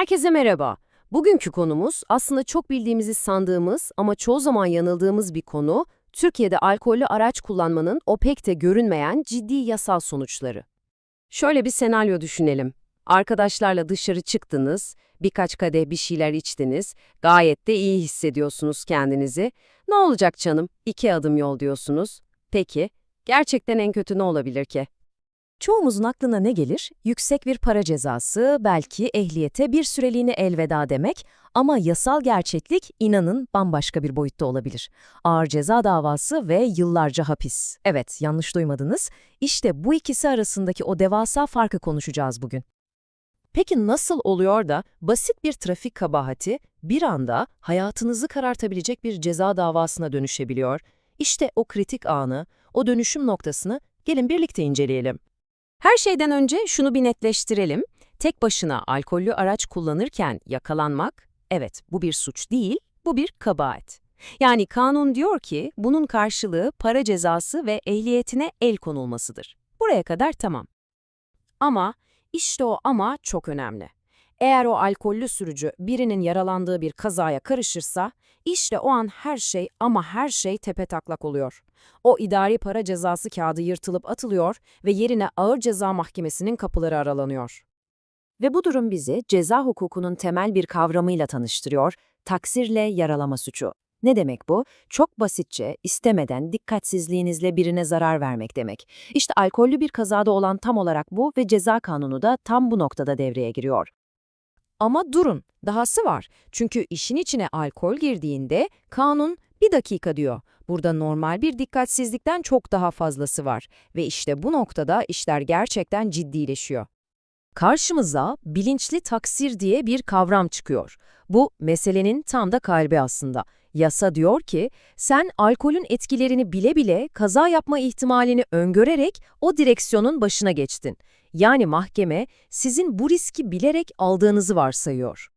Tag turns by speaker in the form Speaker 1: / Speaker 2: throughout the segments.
Speaker 1: Herkese merhaba. Bugünkü konumuz aslında çok bildiğimizi sandığımız ama çoğu zaman yanıldığımız bir konu, Türkiye'de alkollü araç kullanmanın o pek de görünmeyen ciddi yasal sonuçları. Şöyle bir senaryo düşünelim. Arkadaşlarla dışarı çıktınız, birkaç kadeh bir şeyler içtiniz, gayet de iyi hissediyorsunuz kendinizi. Ne olacak canım? İki adım yol diyorsunuz. Peki, gerçekten en kötü ne olabilir ki?
Speaker 2: Çoğumuzun aklına ne gelir? Yüksek bir para cezası, belki ehliyete bir süreliğine elveda demek ama yasal gerçeklik inanın bambaşka bir boyutta olabilir. Ağır ceza davası ve yıllarca hapis. Evet, yanlış duymadınız. İşte bu ikisi arasındaki o devasa farkı konuşacağız bugün. Peki nasıl oluyor da basit bir trafik kabahati bir anda hayatınızı karartabilecek bir ceza davasına dönüşebiliyor? İşte o kritik anı, o dönüşüm noktasını gelin birlikte inceleyelim.
Speaker 1: Her şeyden önce şunu bir netleştirelim. Tek başına alkollü araç kullanırken yakalanmak, evet bu bir suç değil, bu bir kabahat. Yani kanun diyor ki bunun karşılığı para cezası ve ehliyetine el konulmasıdır. Buraya kadar tamam. Ama işte o ama çok önemli. Eğer o alkollü sürücü birinin yaralandığı bir kazaya karışırsa, işte o an her şey ama her şey tepetaklak oluyor. O idari para cezası kağıdı yırtılıp atılıyor ve yerine ağır ceza mahkemesinin kapıları aralanıyor.
Speaker 2: Ve bu durum bizi ceza hukukunun temel bir kavramıyla tanıştırıyor, taksirle yaralama suçu. Ne demek bu? Çok basitçe, istemeden, dikkatsizliğinizle birine zarar vermek demek. İşte alkollü bir kazada olan tam olarak bu ve ceza kanunu da tam bu noktada devreye giriyor. Ama durun, dahası var. Çünkü işin içine alkol girdiğinde kanun bir dakika diyor. Burada normal bir dikkatsizlikten çok daha fazlası var ve işte bu noktada işler gerçekten ciddileşiyor. Karşımıza bilinçli taksir diye bir kavram çıkıyor. Bu meselenin tam da kalbi aslında. Yasa diyor ki, sen alkolün etkilerini bile bile kaza yapma ihtimalini öngörerek o direksiyonun başına geçtin. Yani mahkeme sizin bu riski bilerek aldığınızı varsayıyor.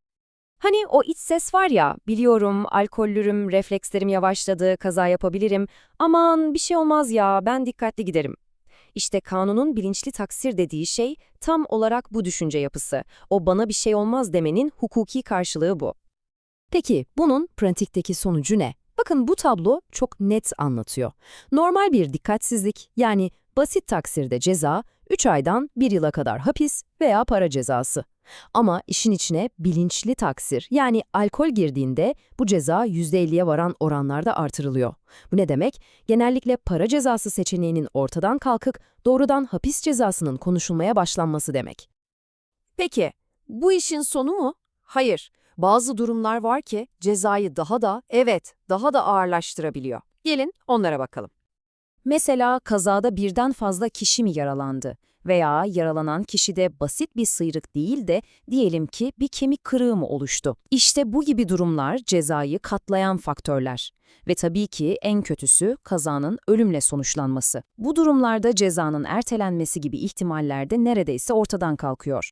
Speaker 1: Hani o iç ses var ya, biliyorum, alkollürüm, reflekslerim yavaşladı, kaza yapabilirim, aman bir şey olmaz ya, ben dikkatli giderim. İşte kanunun bilinçli taksir dediği şey tam olarak bu düşünce yapısı. O bana bir şey olmaz demenin hukuki karşılığı bu.
Speaker 2: Peki bunun pratikteki sonucu ne? Bakın bu tablo çok net anlatıyor. Normal bir dikkatsizlik yani basit taksirde ceza 3 aydan 1 yıla kadar hapis veya para cezası. Ama işin içine bilinçli taksir yani alkol girdiğinde bu ceza %50'ye varan oranlarda artırılıyor. Bu ne demek? Genellikle para cezası seçeneğinin ortadan kalkıp doğrudan hapis cezasının konuşulmaya başlanması demek.
Speaker 1: Peki, bu işin sonu mu? Hayır. Bazı durumlar var ki cezayı daha da, evet, daha da ağırlaştırabiliyor. Gelin onlara bakalım.
Speaker 2: Mesela kazada birden fazla kişi mi yaralandı? Veya yaralanan kişide basit bir sıyrık değil de diyelim ki bir kemik kırığı mı oluştu? İşte bu gibi durumlar cezayı katlayan faktörler. Ve tabii ki en kötüsü kazanın ölümle sonuçlanması. Bu durumlarda cezanın ertelenmesi gibi ihtimaller de neredeyse ortadan kalkıyor.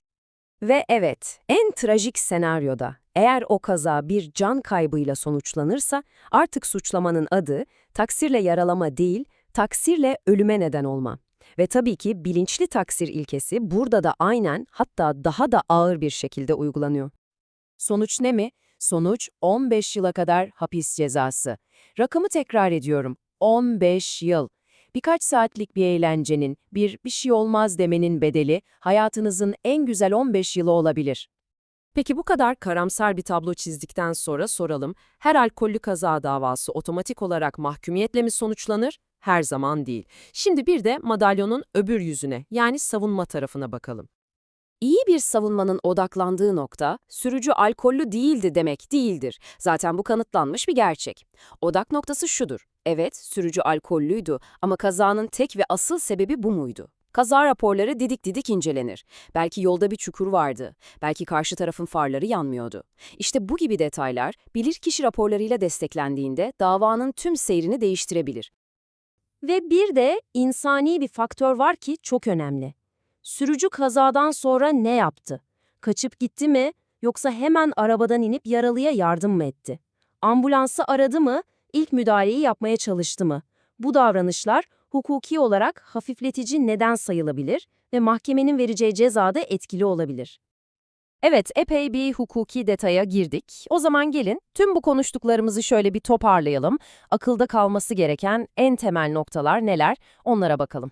Speaker 1: Ve evet, en trajik senaryoda eğer o kaza bir can kaybıyla sonuçlanırsa artık suçlamanın adı taksirle yaralama değil, taksirle ölüme neden olma. Ve tabii ki bilinçli taksir ilkesi burada da aynen hatta daha da ağır bir şekilde uygulanıyor. Sonuç ne mi? Sonuç 15 yıla kadar hapis cezası. Rakamı tekrar ediyorum. 15 yıl. Birkaç saatlik bir eğlencenin, bir bir şey olmaz demenin bedeli hayatınızın en güzel 15 yılı olabilir. Peki bu kadar karamsar bir tablo çizdikten sonra soralım, her alkollü kaza davası otomatik olarak mahkumiyetle mi sonuçlanır? Her zaman değil. Şimdi bir de madalyonun öbür yüzüne yani savunma tarafına bakalım. İyi bir savunmanın odaklandığı nokta, sürücü alkollü değildi demek değildir. Zaten bu kanıtlanmış bir gerçek. Odak noktası şudur. Evet, sürücü alkollüydü ama kazanın tek ve asıl sebebi bu muydu? Kaza raporları didik didik incelenir. Belki yolda bir çukur vardı. Belki karşı tarafın farları yanmıyordu. İşte bu gibi detaylar bilirkişi raporlarıyla desteklendiğinde davanın tüm seyrini değiştirebilir. Ve bir de insani bir faktör var ki çok önemli. Sürücü kazadan sonra ne yaptı? Kaçıp gitti mi yoksa hemen arabadan inip yaralıya yardım mı etti? Ambulansı aradı mı, ilk müdahaleyi yapmaya çalıştı mı? Bu davranışlar hukuki olarak hafifletici neden sayılabilir ve mahkemenin vereceği cezada etkili olabilir. Evet, epey bir hukuki detaya girdik. O zaman gelin tüm bu konuştuklarımızı şöyle bir toparlayalım. Akılda kalması gereken en temel noktalar neler? Onlara bakalım.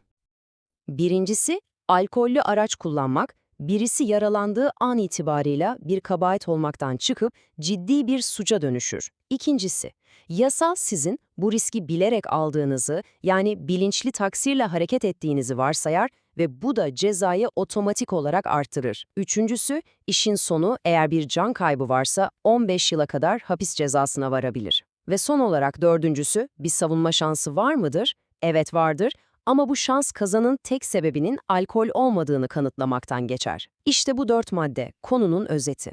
Speaker 2: Birincisi, alkollü araç kullanmak, birisi yaralandığı an itibarıyla bir kabahat olmaktan çıkıp ciddi bir suça dönüşür. İkincisi, yasa sizin bu riski bilerek aldığınızı, yani bilinçli taksirle hareket ettiğinizi varsayar ve bu da cezayı otomatik olarak artırır. Üçüncüsü, işin sonu eğer bir can kaybı varsa 15 yıla kadar hapis cezasına varabilir. Ve son olarak dördüncüsü, bir savunma şansı var mıdır? Evet vardır ama bu şans kazanın tek sebebinin alkol olmadığını kanıtlamaktan geçer. İşte bu dört madde, konunun özeti.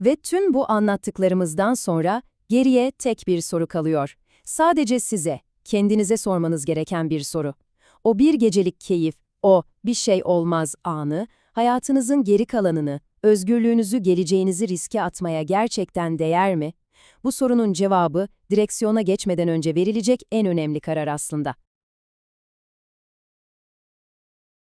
Speaker 1: Ve tüm bu anlattıklarımızdan sonra geriye tek bir soru kalıyor. Sadece size, kendinize sormanız gereken bir soru. O bir gecelik keyif, o bir şey olmaz anı, hayatınızın geri kalanını, özgürlüğünüzü, geleceğinizi riske atmaya gerçekten değer mi? Bu sorunun cevabı direksiyona geçmeden önce verilecek en önemli karar aslında.